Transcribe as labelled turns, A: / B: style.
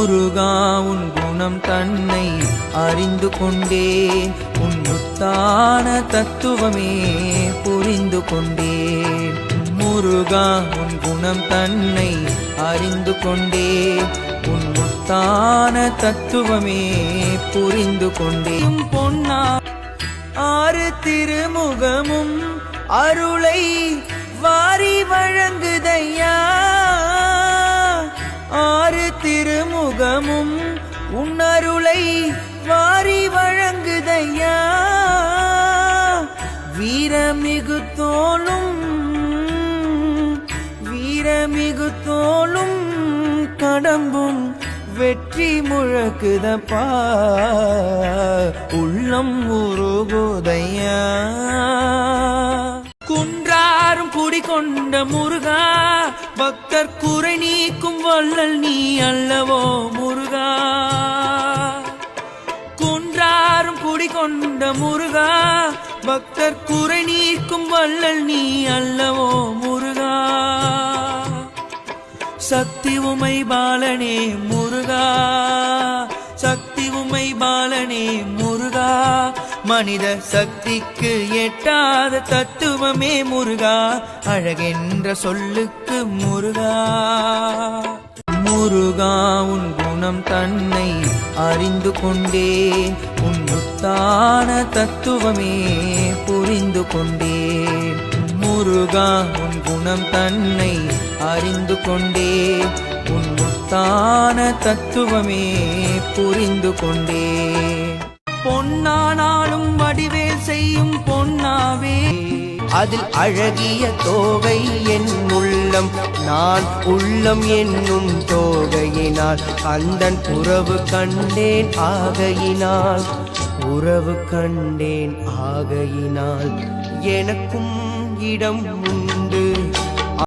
A: முருகா உன் குணம் தன்னை அறிந்து கொண்டேன் உன் முத்தான தத்துவமே புரிந்து கொண்டேன் முருகா உன் குணம் தன்னை அறிந்து கொண்டே உன் முத்தான தத்துவமே புரிந்து கொண்டே. பொன்னா ஆறு திருமுகமும் அருளை வாரி வழங்குதையா? ஆறு திரு திருமுகமும் உன்னருளை வாரி வழங்குதையா? வீரமிகு தோளும் வீரமிகு தோளும் கடம்பும் வெற்றி முழக்குதப்பா? உள்ளம் உருகுதையா? குன்றாரும் குடிகொண்ட முருகா பக்தர் குறை நீக்கும் வள்ளல் நீ அல்லவோ முருகா? குன்றாரும் குடிகொண்ட முருகா? பக்தர் குறை நீக்கும் வள்ளல் நீ அல்லவோ முருகா? சக்தி உமை பாலனே முருகா? சக்தி உமை பாலனே முருகா? மனித சக்திக்கு எட்டாத தத்துவமே முருகா. அழகென்ற சொல்லுக்கு முருகா. முருகா உன் குணம் தன்னை அறிந்து கொண்டேன் உன் முத்தான தத்துவமே புரிந்து கொண்டேன் முருகா உன் குணம் தன்னை அறிந்து கொண்டேன் உன் முத்தான தத்துவமே புரிந்து கொண்டேன் பொன்னானாலும் வடிவேல் செய்யும் பொன்னாவே. அதில் அழகிய தோகை என் உள்ளம் நான் உள்ளம் என்னும் தோகையினால் அந்தன் உறவு கண்டேன் ஆகையினால் உறவு கண்டேன் ஆகையினால் எனக்கும் இடம் உண்டு.